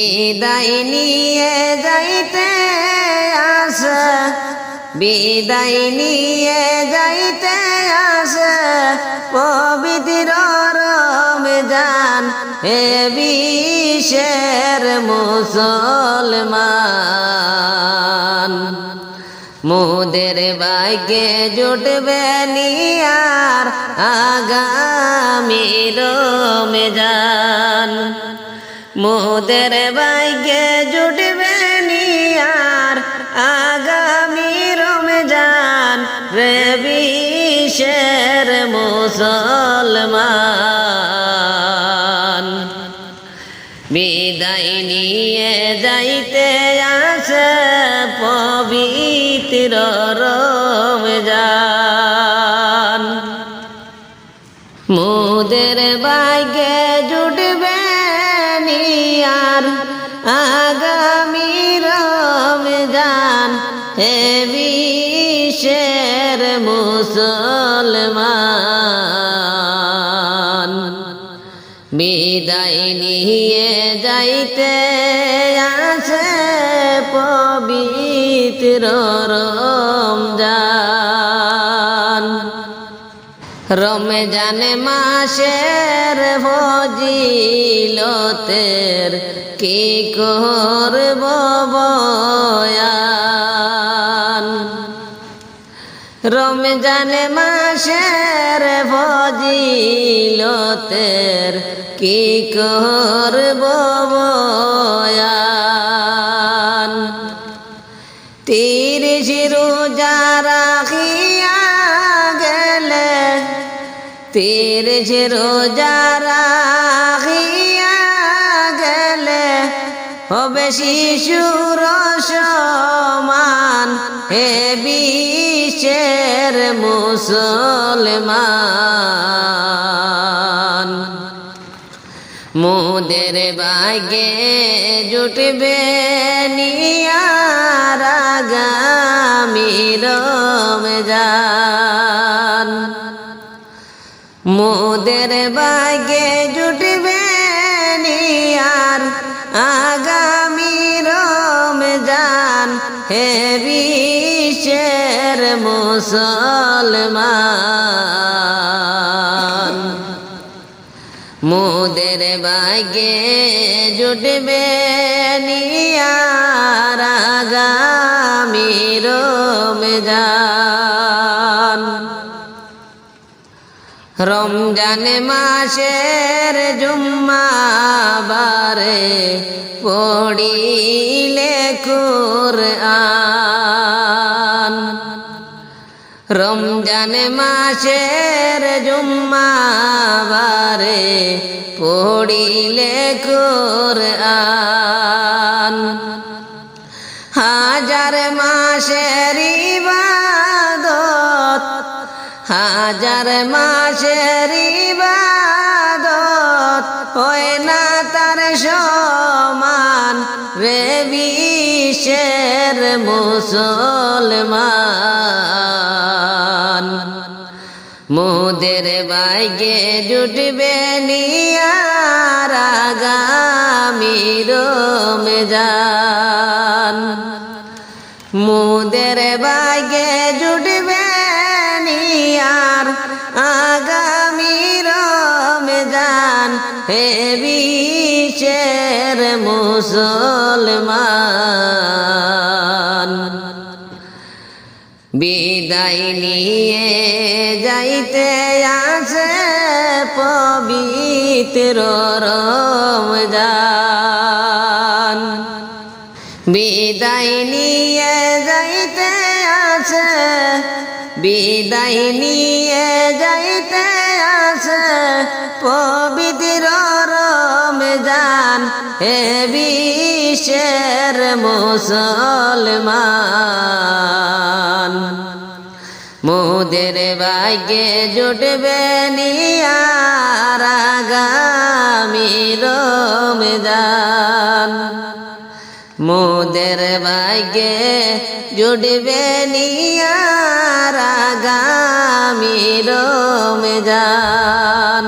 বিদায় নিয়ে যাইতে আসে, বিদায় নিয়ে যাইতে আসে, পবিত্র রমজান হে বিশের মুসলমান। মোদের বাইকে জুটবে নিয়ার আগামী রমজান। মোদের বাইকে জুটবে নিয়ার আগামী রমজান রে বিশের মুসলমান। বিদায় নিয়ে যাইতে আসে পবিত্র রমজান। মোদের বাইকে জুটবে নিয়ার আগামী রমজান হে বিশের মুসলমান। বিদায় নিয়ে যাইতে আছে পবিত্র রমজান। রমজান মাসের ভজিলতের কি করব বয়ান? রমজান মাসের ভজিলতের কি করব বয়ান? তিরিশ রোজা রাখিয়া গেলে হবে শিশুর সমান। হে বিশ্বের মুসলমান। মোদের বাগে জুটবে নিয়ার আগামী রমজান। মোদের বাগে জুটবে নিয়ার আগামী রমজান। হে বিশ্বের মুসলমান। মোদের বাগে জুটবে নিয়ার আগামী রমজান। রমজান মাসের জুম্মাবারে পড়িলে কুরআন। রমজান মাসের জুম্মাবারে পড়িলে কুরআন। হাজার মাসের হাজার মাসের ইবাদত হয় না তার সমান রে বিশ্বের মুসলমান। মোদের বাইকে জুটবে নিয়ার বিশ্বের মুসলমান, বিদায় নিয়ে যাইতে আসে পবিত্র রমজান। বিদায় নিয়ে যাইতে আসে বিদায় নিয়ে যাইতে রমজান হে বিশ্বের মুসলমান। মোদের বাইকে জুটবে নিয়ার আগামী রমজান। মোদের বাইকে জুটবে নিয়ার আগামী রমজান।